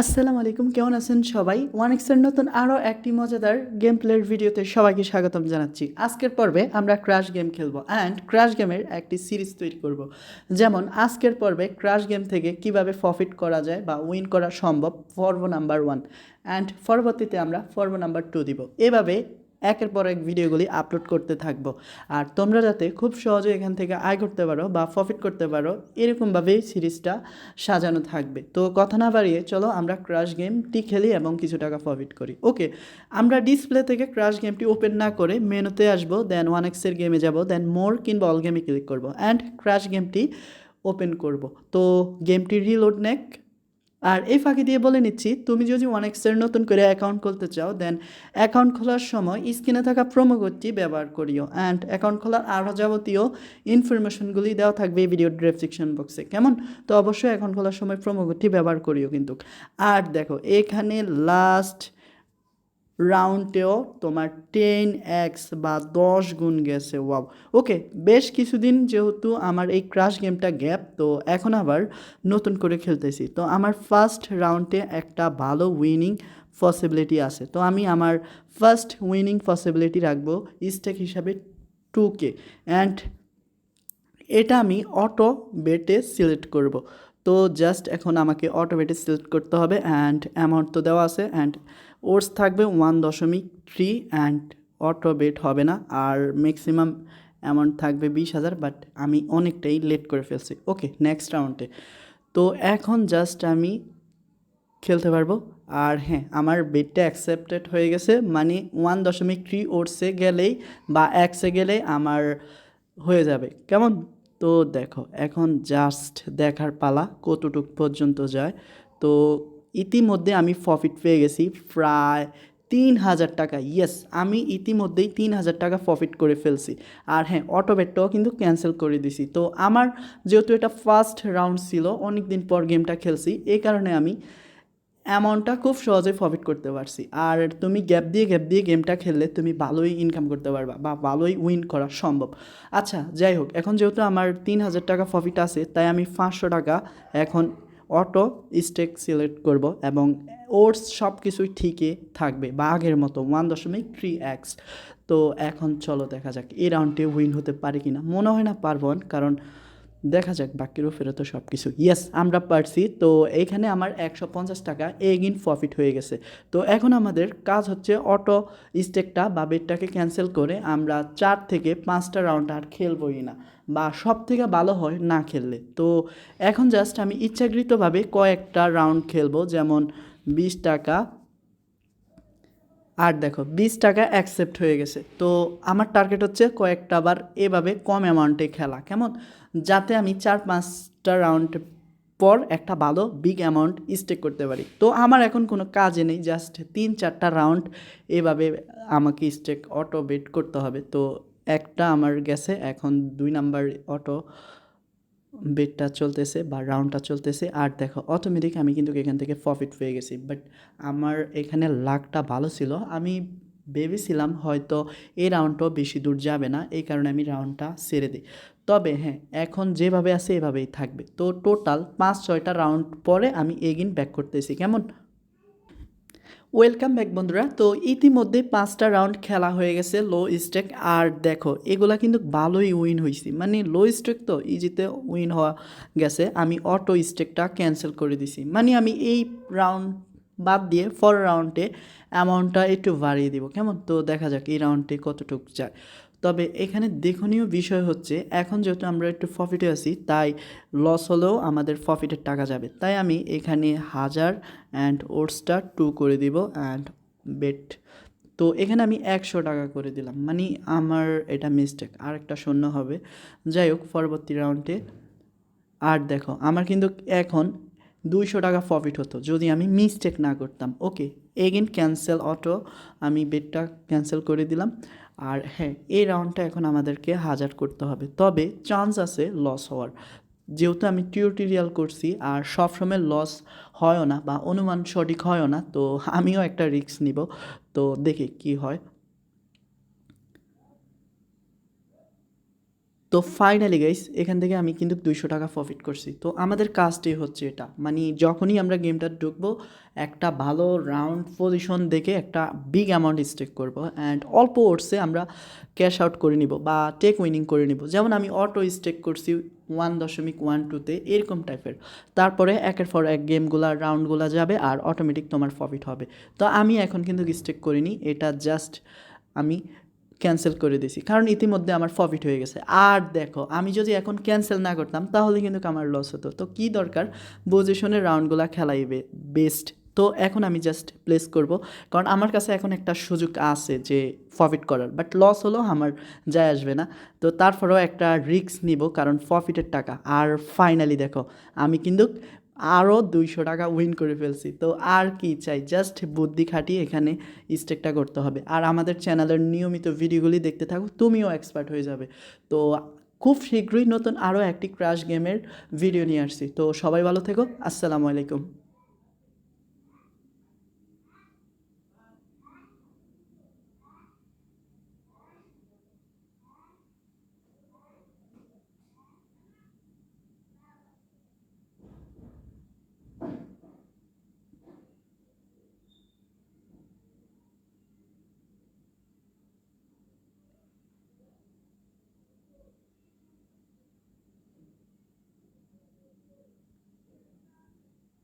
আসসালামু আলাইকুম, কেমন আছেন সবাই? ওয়ান এক্সের নতুন আরও একটি মজাদার গেম প্লের ভিডিওতে সবাইকে স্বাগতম জানাচ্ছি। আজকের পর্বে আমরা ক্রাশ গেম খেলব অ্যান্ড ক্রাশ গেমের একটি সিরিজ তৈরি করব। যেমন আজকের পর্বে ক্রাশ গেম থেকে কীভাবে প্রফিট করা যায় বা উইন করা সম্ভব পর্ব নাম্বার ওয়ান অ্যান্ড পরবর্তীতে আমরা পর্ব নাম্বার টু দিব। এভাবে একের পর এক ভিডিওগুলি আপলোড করতে থাকব। আর তোমরা যাতে খুব সহজে এখান থেকে আয় করতে পারো বা প্রফিট করতে পারো, এরকমভাবেই সিরিজটা সাজানো থাকবে। তো কথা না বাড়িয়ে চলো আমরা ক্রাশ গেমটি খেলি এবং কিছু টাকা প্রফিট করি। ওকে আমরা ডিসপ্লে থেকে ক্রাশ গেমটি ওপেন না করে মেনুতে আসব দেন ওয়ান এক্সের গেমে যাব দেন মোর কিংবা অল গেমে ক্লিক করব অ্যান্ড ক্রাশ গেমটি ওপেন করব। তো গেমটি রিলোড নেক আর এই ফাঁকি দিয়ে বলে নিচ্ছি, তুমি যদি ওয়ান এক্সের নতুন করে অ্যাকাউন্ট খুলতে চাও দেন অ্যাকাউন্ট খোলার সময় স্ক্রিনে থাকা প্রোমো কোডটি ব্যবহার করিও। অ্যান্ড অ্যাকাউন্ট খোলার আরও যাবতীয় ইনফরমেশনগুলি দেওয়া থাকবে এই ভিডিও ডেসক্রিপশন বক্সে কেমন? তো অবশ্যই অ্যাকাউন্ট খোলার সময় প্রোমো কোডটি ব্যবহার করিও কিন্তু। আর দেখো, এখানে লাস্ট রাউন্ডেও তোমার টেন এক্স বা দশ গুণ গেছে ওয়াও ওকে বেশ কিছুদিন যেহেতু আমার এই ক্রাশ গেমটা গ্যাপ তো এখন আবার নতুন করে খেলতেছি। তো আমার ফার্স্ট রাউন্ডে একটা ভালো উইনিং পসিবিলিটি আছে। তো আমি আমার ফার্স্ট উইনিং পসিবিলিটি রাখব স্টেক হিসাবে টু কে অ্যান্ড এটা আমি অটো বেটে সিলেক্ট করব। তো জাস্ট এখন আমাকে অটো বেটে সিলেক্ট করতে হবে অ্যান্ড অ্যামাউন্ট তো দেওয়া আছে অ্যান্ড ওর্স থাকবে ওয়ান দশমিক থ্রি অ্যান্ড অটো বেট হবে না, আর ম্যাক্সিমাম অ্যামাউন্ট থাকবে বিশ হাজার, বাট আমি অনেকটাই লেট করে ফেলছি। ওকে, নেক্সট রাউন্ডে। তো এখন জাস্ট আমি খেলতে পারব, আর হ্যাঁ আমার বেডটা অ্যাকসেপ্টেড হয়ে গেছে মানে ওয়ান দশমিক থ্রি ওটসে গেলেই বা এক্সে গেলেই আমার হয়ে যাবে। কেমন? তো দেখো, এখন জাস্ট দেখার পালা কতটুক পর্যন্ত যায়। তো ইতিমধ্যে আমি প্রফিট পেয়ে গেছি প্রায় তিন হাজার টাকা। ইয়েস আমি ইতিমধ্যেই তিন হাজার টাকা প্রফিট করে ফেলছি। আর হ্যাঁ অটোবেটটাও কিন্তু ক্যান্সেল করে দিছি। তো আমার যেহেতু এটা ফার্স্ট রাউন্ড ছিল অনেক দিন পর গেমটা খেলছি, এই কারণে আমি অ্যামাউন্টটা খুব সহজে প্রফিট করতে পারছি। আর তুমি গ্যাপ দিয়ে গ্যাপ দিয়ে গেমটা খেললে তুমি ভালোই ইনকাম করতে পারবা বা ভালোই উইন করা সম্ভব। আচ্ছা যাই হোক, এখন যেহেতু আমার তিন হাজার টাকা প্রফিট আছে, তাই আমি পাঁচশো টাকা এখন অটো স্টেক সিলেক্ট করব এবং ওটস সব কিছুই ঠিকই থাকবে বা আগের মতো ওয়ান দশমিক থ্রি এক্স তো এখন চলো দেখা যাক, এই রাউন্ডে উইন হতে পারে কি না মনে হয় না পারবন কারণ দেখা যাক, বাকিরও ফেরত সব কিছু ইয়েস আমরা পারছি। তো এইখানে আমার একশো পঞ্চাশ টাকা এগিন প্রফিট হয়ে গেছে। তো এখন আমাদের কাজ হচ্ছে অটো স্টেকটা বা বেডটাকে ক্যান্সেল করে আমরা চার থেকে পাঁচটা রাউন্ড আর খেলবই না বা সব থেকে ভালো হয় না খেললে। তো এখন জাস্ট আমি ইচ্ছাকৃতভাবে কয়েকটা রাউন্ড খেলব, যেমন বিশ টাকা আর দেখো, বিশ টাকা অ্যাকসেপ্ট হয়ে গেছে। তো আমার টার্গেট হচ্ছে কয়েকটা বার এভাবে কম অ্যামাউন্টে খেলা, কেমন? যাতে আমি চার পাঁচটা রাউন্ড পর একটা ভালো বিগ অ্যামাউন্ট স্টেক করতে পারি। তো আমার এখন কোনো কাজে নেই জাস্ট তিন চারটা রাউন্ড এভাবে আমাকে স্টেক অটো বেট করতে হবে। তো একটা আমার গেছে, এখন দুই নাম্বার অটো বেটটা চলতেছে বা রাউন্ডটা চলতেছে। আর দেখো অটোমেটিক আমি কিন্তু এখান থেকে প্রফিট পেয়ে গেছি। বাট আমার এখানে লাকটা ভালো ছিল। আমি ভেবেছিলাম হয়তো এই রাউন্ডটাও বেশি দূর যাবে না। এই কারণে আমি রাউন্ডটা ছেড়ে দিই। তবে হ্যাঁ এখন যেভাবে আছে এভাবেই থাকবে। তো টোটাল পাঁচ ছয়টা রাউন্ড পরে আমি এগিন ব্যাক করতেছি। কেমন? ওয়েলকাম ব্যাক বন্ধুরা। তো ইতিমধ্যে পাঁচটা রাউন্ড খেলা হয়ে গেছে লো স্টেক আর দেখো, এগুলা কিন্তু ভালোই উইন হয়েছি মানে লো স্টেক তো ইজিতে উইন হওয়া গেছে। আমি অটো স্টেকটা ক্যান্সেল করে দিছি। মানে আমি এই রাউন্ড বাদ দিয়ে ফর রাউন্ডে অ্যামাউন্টটা একটু বাড়িয়ে দিব। কেমন? তো দেখা যাক এই রাউন্ডে কতটুকু যায়। তবে এখানে দেখনীয় বিষয় হচ্ছে, এখন যেহেতু আমরা একটু প্রফিটে আছি, তাই লস হলেও আমাদের প্রফিটের টাকা যাবে। তাই আমি এখানে হাজার অ্যান্ড ওটসটা টু করে দিব অ্যান্ড বেট তো এখানে আমি একশো টাকা করে দিলাম। মানে আমার এটা মিস্টেক আর একটা শূন্য হবে। যাই হোক, পরবর্তী রাউন্ডে আর দেখো, আমার কিন্তু এখন দুইশো টাকা প্রফিট হতো। যদি আমি মিস্টেক না করতাম। ওকে এগেন ক্যান্সেল অটো আমি বেডটা ক্যান্সেল করে দিলাম। আর হ্যাঁ এই রাউন্ডটা এখন আমাদেরকে হাজার করতে হবে। তবে চান্স আছে লস হওয়ার। যেহেতু আমি টিউটোরিয়াল করছি আর সবসময় লস হয়ও না বা অনুমান সঠিক হয়ও না, তো আমিও একটা রিস্ক নিব। তো দেখি কি হয়। তো ফাইনালি গাইস এখান থেকে আমি কিন্তু দুইশো টাকা প্রফিট করছি। তো আমাদের কাজটাই হচ্ছে এটা। মানে যখনই আমরা গেমটা ঢুকবো, একটা ভালো রাউন্ড পজিশন দেখে একটা বিগ অ্যামাউন্ট স্টেক করব অ্যান্ড অল্প ওটসে আমরা ক্যাশ আউট করে নিব বা টেক উইনিং করে নিব। যেমন আমি অটো স্টেক করছি ওয়ান দশমিক ওয়ান টুতে এরকম টাইপের তারপরে একের পর এক গেমগুলা রাউন্ডগুলা যাবে আর অটোমেটিক তোমার প্রফিট হবে। তো আমি এখন কিন্তু স্টেক করিনি, এটা জাস্ট আমি ক্যান্সেল করে দিয়েছি। কারণ ইতিমধ্যে আমার প্রফিট হয়ে গেছে। আর দেখো, আমি যদি এখন ক্যান্সেল না করতাম, তাহলে কিন্তু আমার লস হতো। তো কী দরকার? পজিশনের রাউন্ডগুলো খেলাইবে। বেস্ট তো এখন আমি জাস্ট প্লেস করব। কারণ আমার কাছে এখন একটা সুযোগ আছে যে প্রফিট করার। বাট লস হলেও আমার, যায় আসবে না। তো তারপরেও একটা রিস্ক নিব, কারণ প্রফিটের টাকা। আর ফাইনালি দেখো, আমি কিন্তু আরও দুইশো টাকা উইন করে ফেলছি। তো আর কি চাই? জাস্ট বুদ্ধি খাটিয়ে এখানে স্টেকটা করতে হবে। আর আমাদের চ্যানেলের নিয়মিত ভিডিওগুলি দেখতে থাকো, তুমিও এক্সপার্ট হয়ে যাবে। তো খুব শীঘ্রই নতুন আরও একটি ক্রাশ গেমের ভিডিও নিয়ে আসছি। তো সবাই ভালো থেকো, আসসালামু আলাইকুম।